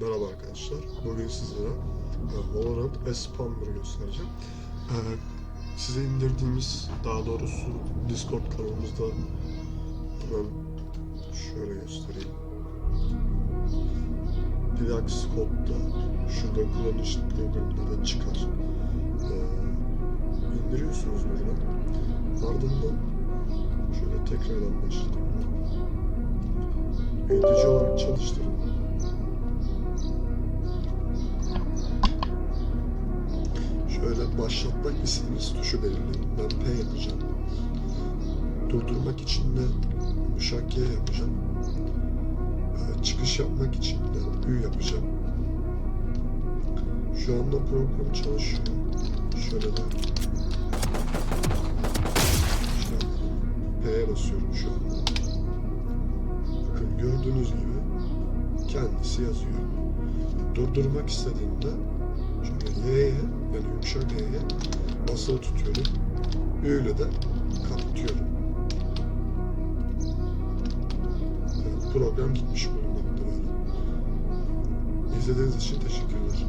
Merhaba arkadaşlar. Bugün sizlere e, Valorant Espamber'ı göstereceğim. E, size indirdiğimiz, daha doğrusu Discord kanalımızda hemen şöyle göstereyim. Relax kodda şurada kullanış bölümünde de çıkar. E, indiriyorsunuz buradan. Ardından şöyle tekrardan başlayayım. Eğitici olarak çalıştırın. Şöyle başlatmak istediğiniz tuşu belirleyin. Ben P yapacağım. Durdurmak için de Y yapacağım. Ee, çıkış yapmak için de Ü yapacağım. Şu anda program çalışıyor. Şöyle de işte P'ye basıyorum şu anda. Bakın gördüğünüz gibi kendisi yazıyor. Durdurmak istediğimde şöyle Y'ye yumuşak Y'ye basılı tutuyorum. Öyle de kapatıyorum. Evet, program gitmiş bulunmakta böyle. İzlediğiniz için teşekkürler.